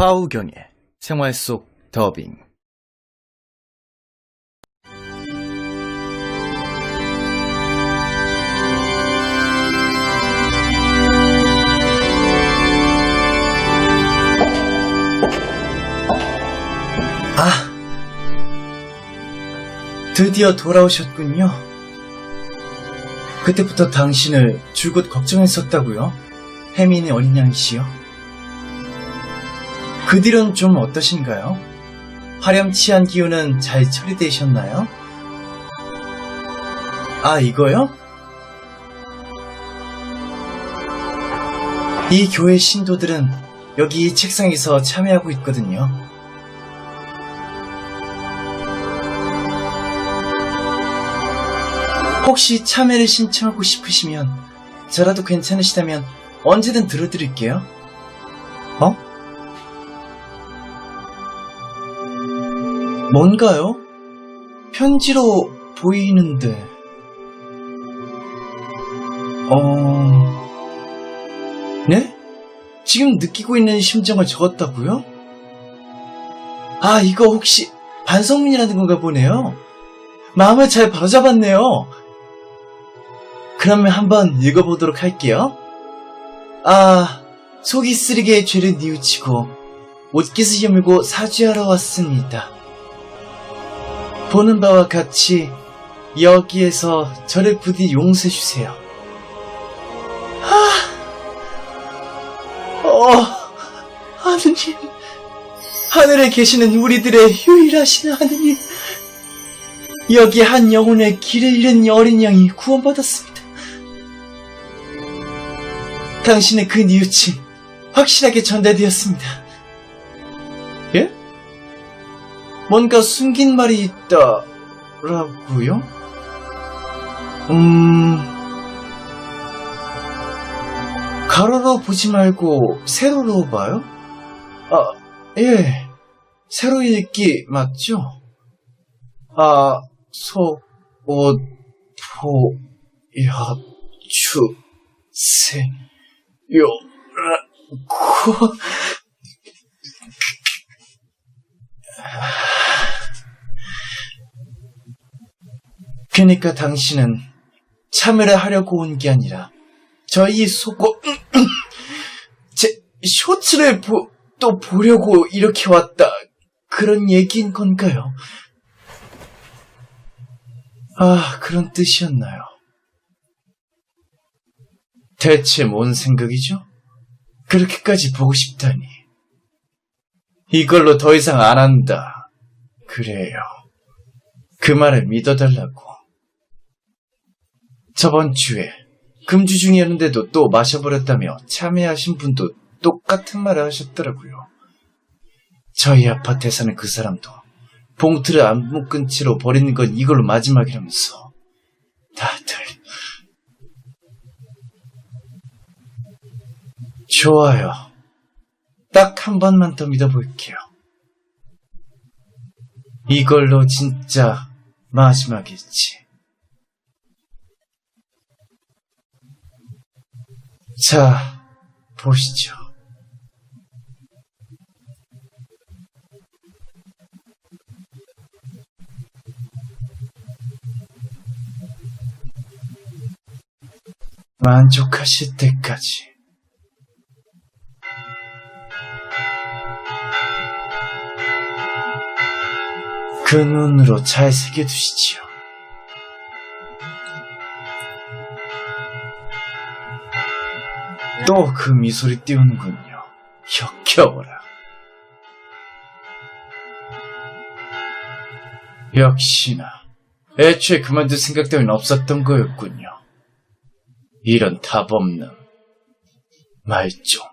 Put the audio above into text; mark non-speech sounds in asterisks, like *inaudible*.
화우경의 생활 속 더빙 아, 드디어 돌아오셨군요. 그때부터 당신을 줄곧 걱정했었다고요? 혜민이 어린 양이 씨요. 그 뒤론 좀 어떠신가요? 화렴치한 기운은 잘 처리되셨나요? 아, 이거요? 이 교회 신도들은 여기 이 책상에서 참여하고 있거든요. 혹시 참여를 신청하고 싶으시면 저라도 괜찮으시다면 언제든 들어드릴게요. 어? 뭔가요? 편지로 보이는데. 어... 네? 지금 느끼고 있는 심정을 적었다고요? 아, 이거 혹시 반성문이라는 건가 보네요. 마음을 잘 바로잡았네요. 그러면 한번 읽어보도록 할게요. 아, 속이 쓰리게 죄를 뉘우치고 옷깃을 여물고 사죄하러 왔습니다. 보는 바와 같이 여기에서 저를 부디 용서해 주세요. 아, 어, 하느님, 하늘에 계시는 우리들의 유일하신 하느님, 여기 한 영혼의 길을 잃은 어린 양이 구원받았습니다. 당신의 그 뉘우침 확실하게 전달되었습니다. 뭔가 숨긴 말이 있다 라고요? 음... 가로로 보지 말고 세로로 봐요? 아, 예. 세로 읽기 맞죠? 아, 소, 옷, 보, 여, 추, 세, 요, 라, 코. 그러니까 당신은 참여를 하려고 온 게 아니라 저희 속고 *clears throat* 제 쇼츠를 보, 또 보려고 이렇게 왔다 그런 얘기인 건가요? 아 그런 뜻이었나요? 대체 뭔 생각이죠? 그렇게까지 보고 싶다니. 이걸로 더 이상 안 한다. 그래요. 그 말을 믿어달라고. 저번 주에 금주 중이었는데도 또 마셔버렸다며 참여하신 분도 똑같은 말을 하셨더라고요. 저희 아파트에 사는 그 사람도 봉투를 안 묶은 채로 버리는 건 이걸로 마지막이라면서 다들 좋아요. 딱 한 번만 더 믿어볼게요. 이걸로 진짜 마지막이지. 자, 보시죠. 만족하실 때까지. 그 눈으로 잘 새겨두시지요. 또 그 미소를 띄우는군요. 역겨워라. 역시나 애초에 그만둘 생각 따윈 없었던 거였군요. 이런 답 없는 말종.